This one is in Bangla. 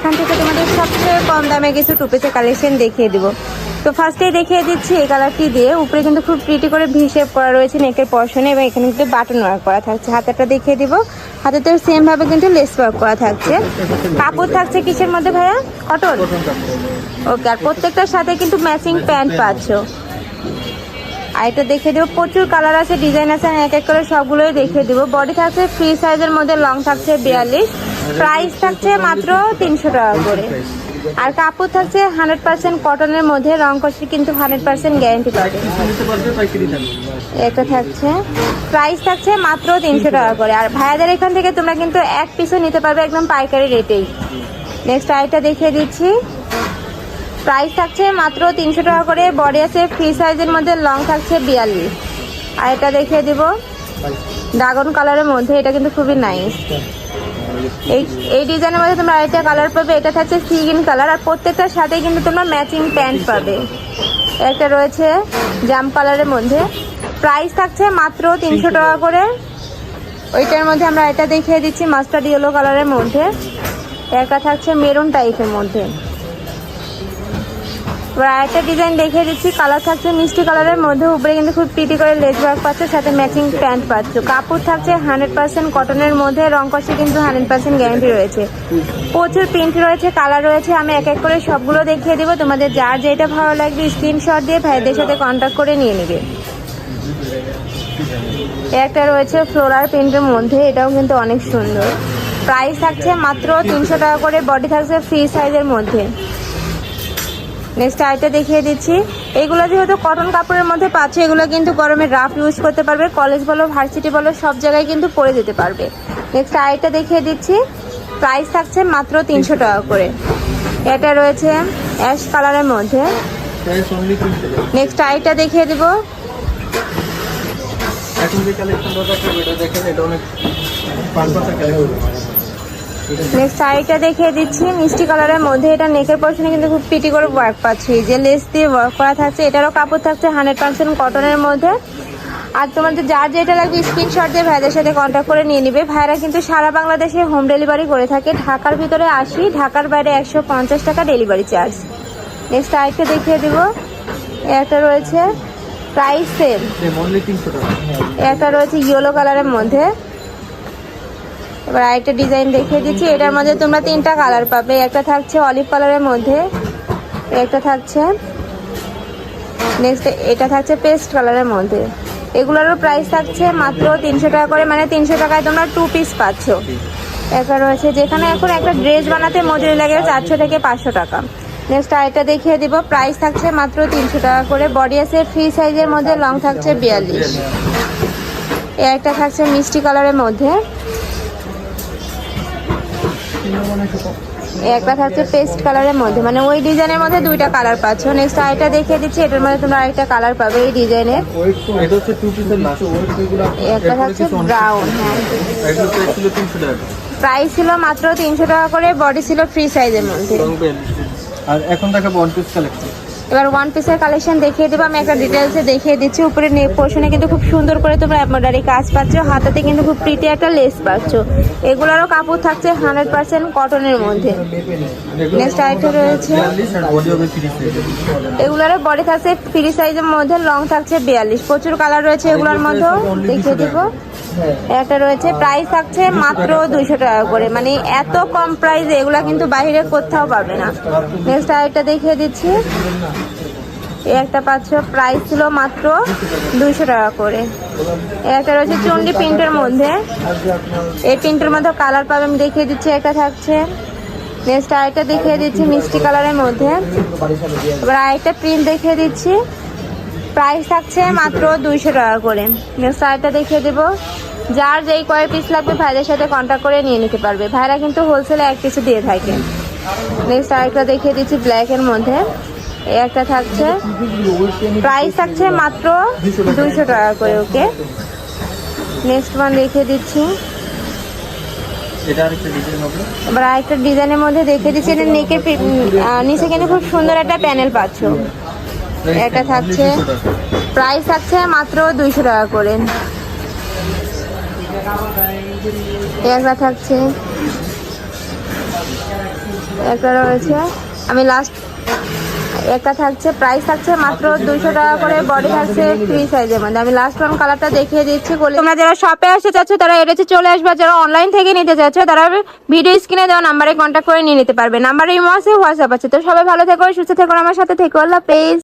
এখান থেকে তোমাদের সবচেয়ে কম দামে কিছু টু পিসের কালেকশন দেখিয়ে দিব। তো ফার্স্টেই দেখিয়ে দিচ্ছি এই কালারটি দিয়ে। উপরে কিন্তু খুব প্রিটি করে ভি শেপ করা রয়েছে নেকের পশনে এবং এখানে কিন্তু বাটন ওয়ার্ক করা থাকছে। হাতেরটা দেখিয়ে দিব। হাতেতেও সেম ভাবে কিন্তু লেস ওয়ার্ক করা থাকছে। কাপড় থাকছে কিসের মধ্যে ভাইয়া? কটন ওকে আর প্রত্যেকটার সাথে কিন্তু ম্যাচিং প্যান্ট পাচ্ছ। আর এটা দেখিয়ে দেবো। প্রচুর কালার আছে ডিজাইন আছে এক এক করে সবগুলোই দেখিয়ে দেবো। বডি থাকছে ফ্রি সাইজের মধ্যে লং থাকছে বিয়াল্লিশ। প্রাইস থাকছে মাত্র তিনশো টাকা করে। আর কাপড় থাকছে হান্ড্রেড পার্সেন্ট কটনের মধ্যে, রং কষি কিন্তু হান্ড্রেড পার্সেন্ট গ্যারেন্টি পাবে। একটা থাকছে। প্রাইস থাকছে মাত্র তিনশো টাকা করে। আর ভাইয়াদের এখান থেকে তোমরা কিন্তু এক পিসও নিতে পারবে একদম পাইকারি রেটেই নেক্সট আইটা দেখিয়ে দিচ্ছি। প্রাইস থাকছে মাত্র তিনশো টাকা করে। বডি আছে ফ্রি সাইজের মধ্যে লং থাকছে বিয়াল্লিশ। আর এটা দেখিয়ে দিব। ড্রাগন কালারের মধ্যে, এটা কিন্তু খুবই নাইস এই এই ডিজাইনের মধ্যে তোমরা আরেকটা কালার পাবে এটা থাকছে সি গ্রিন কালার আর প্রত্যেকটার সাথে কিন্তু তোমরা ম্যাচিং প্যান্ট পাবে। একটা রয়েছে জাম কালারের মধ্যে। প্রাইস থাকছে মাত্র তিনশো টাকা। করে। ওইটার মধ্যে আমরা এটা দেখিয়ে দিচ্ছি মাস্টার্ড ইয়েলো কালারের মধ্যে। একটা থাকছে মেরুন টাইপের মধ্যে। আরেকটা ডিজাইন দেখিয়ে দিচ্ছি। কালার থাকছে মিষ্টি কালারের মধ্যে। উপরে কিন্তু খুব পিটি করে লেস ওয়ার্ক পাচ্ছ, সাথে ম্যাচিং প্যান্ট পাচ্ছ। কাপড় থাকছে হান্ড্রেড পার্সেন্ট কটনের মধ্যে, রং কষে কিন্তু হান্ড্রেড পার্সেন্ট গ্যারান্টি রয়েছে। প্রচুর প্রিন্ট রয়েছে কালার রয়েছে। আমি এক এক করে সবগুলো দেখিয়ে দেবো। তোমাদের যার যেটা ভালো লাগবে স্ক্রিনশট দিয়ে ভাইদের সাথে কন্ট্যাক্ট করে নিয়ে নেবে। একটা রয়েছে ফ্লোরার প্রিন্টের মধ্যে, এটাও কিন্তু অনেক সুন্দর। প্রাইস থাকছে মাত্র তিনশো টাকা করে বডি থাকছে ফ্রি সাইজের মধ্যে। নেক্সট আইটা দেখিয়ে দিচ্ছি। এগুলো যেহেতু কটন কাপড়ের মধ্যে পাচ্ছে এগুলো কিন্তু গরমে রাফ ইউজ করতে পারবে। কলেজ বলো ভার্সিটি বলো সব জায়গায় কিন্তু পরে যেতে পারবে। নেক্সট আইটা দেখিয়ে দিচ্ছি। প্রাইস থাকছে মাত্র তিনশো টাকা করে। এটা রয়েছে অ্যাশ কালারের মধ্যে। নেক্সট আইটা দেখিয়ে দিব। এখন যে এটা দেখেন এটা অনেক কালেকশন নেক্সট শাড়িটা দেখিয়ে দিচ্ছি। মিষ্টি কালারের মধ্যে এটা নেকের পশনে কিন্তু খুব পিটি করে ওয়ার্ক পাচ্ছি। যে লেস দিয়ে ওয়ার্ক করা থাকছে এটারও কাপড় থাকছে হান্ড্রেড পার্সেন্ট কটনের মধ্যে। আর তোমাদের যার যেটা লাগবে স্ক্রিনশট দিয়ে ভাইদের সাথে কন্ট্যাক্ট করে নিয়ে নিবে। ভাইরা কিন্তু সারা বাংলাদেশে হোম ডেলিভারি করে থাকে। ঢাকার ভিতরে আশি ঢাকার বাইরে একশো পঞ্চাশ টাকা ডেলিভারি চার্জ নেক্সট আরেকটা দেখিয়ে দিব। একটা রয়েছে প্রাইস সেম একটা রয়েছে ইয়েলো কালারের মধ্যে। এবার আরেকটা ডিজাইন দেখিয়ে দিচ্ছি। এটার মধ্যে তোমরা তিনটা কালার পাবে। একটা থাকছে অলিভ কালারের মধ্যে, একটা থাকছে নেক্সট এটা থাকছে পেস্ট কালারের মধ্যে। এগুলোরও প্রাইস থাকছে মাত্র তিনশো টাকা করে মানে তিনশো টাকায় তোমরা টু পিস পাচ্ছ। একটা রয়েছে যেখানে এখন একটা ড্রেস বানাতে মজুরি লাগে চারশো থেকে পাঁচশো টাকা। নেক্সট আরেকটা দেখিয়ে দিব। প্রাইস থাকছে মাত্র তিনশো টাকা করে। বডি আছে ফ্রি সাইজের মধ্যে লং থাকছে বিয়াল্লিশ। এ একটা থাকছে মিষ্টি কালারের মধ্যে। একটা থাকছে পেস্ট কালারের মধ্যে। মানে ওই ডিজাইনের মধ্যে দুইটা কালার পাচ্ছ। নেক্সট আরেকটা দেখিয়ে দিচ্ছি এটার মধ্যে তোমরা আরেকটা কালার পাবে এই ডিজাইনের একটা থাকছে ব্রাউন হ্যাঁ। প্রাইস ছিল মাত্র তিনশো টাকা করে বডি ছিল ফ্রি সাইজের মধ্যে। আর এখন দেখাবো অন পিস কালেকশন এবার ওয়ান পিসের কালেকশন দেখিয়ে দেবো। আমি একটা ডিটেলসে দেখিয়ে দিচ্ছি। উপরে নেক পোর্শনে কিন্তু খুব সুন্দর করে তোমরা এমব্রয়ডারি কাজ পাচ্ছ। হাতাতে কিন্তু খুব প্রিটি একটা লেস পাচ্ছ। এগুলোরও কাপড় থাকছে হান্ড্রেড পার্সেন্ট কটনের মধ্যে। নেক্সট আরেকটা রয়েছে। এগুলোর বডি থাকছে ফ্রি সাইজের মধ্যে লং থাকছে বিয়াল্লিশ। প্রচুর কালার রয়েছে এগুলোর মধ্যেও। দেখিয়ে দিব। একটা রয়েছে। প্রাইস থাকছে মাত্র দুইশো টাকা করে। মানে এত কম প্রাইসে এগুলা কিন্তু বাইরে কোথাও পাবে না। নেক্সট আরেকটা দেখিয়ে দিচ্ছি। এই একটা পাচ্ছ প্রাইস ছিল মাত্র দুইশো টাকা করে। এই একটা রয়েছে চন্ডি প্রিন্টের মধ্যে। এই প্রিন্টের মধ্যে কালার পাবে, আমি দেখিয়ে দিচ্ছি, একটা থাকছে। নেক্সট আরেকটা দেখিয়ে দিচ্ছি, মিষ্টি কালারের মধ্যে। এবার আরেকটা প্রিন্ট দেখিয়ে দিচ্ছি। প্রাইস থাকছে মাত্র দুইশো টাকা করে। নেক্সট আরেকটা দেখিয়ে দেবো। যার যেই কয় পিস লাগবে ভাইদের সাথে কন্ট্যাক্ট করে নিয়ে নিতে পারবে। ভাইরা কিন্তু হোলসেলে এক কিছু দিয়ে থাকে। নেক্সট আরেকটা দেখিয়ে দিচ্ছি ব্ল্যাকের মধ্যে। এই একটা থাকছে। প্রাইস থাকছে মাত্র দুইশো টাকা করে ওকে নেক্সট ওয়ান দেখিয়ে দিচ্ছি। এবার আরেকটা ডিজাইনের মধ্যে দেখিয়ে দিচ্ছি। এটা নেকে নিচে কিন্তু খুব সুন্দর একটা প্যানেল পাচ্ছ। এটা থাকছে। প্রাইস থাকছে মাত্র দুইশো টাকা করে। একটা থাকছে। একটা রয়েছে। আমি লাস্ট একটা থাকছে প্রাইস থাকছে মাত্র দুইশো টাকা করে বডি থাকছে ফ্রি সাইজের মধ্যে। আমি লাস্ট ওয়ান কালারটা দেখিয়ে দিচ্ছি, বলে তোমরা যারা শপে আসতে চাচ্ছ, তারা এটাতে চলে আসবে যারা অনলাইন থেকে নিতে চাচ্ছ, তারা ভিডিও স্ক্রিনে দেওয়া নাম্বারে কন্ট্যাক্ট করে নিয়ে নিতে পারবে। নাম্বার ইমো আছে হোয়াটসঅ্যাপ আছে। তো সবাই ভালো থেকো, সুস্থ থেকো, আমার সাথে থেকো। আল্লাহ পেজ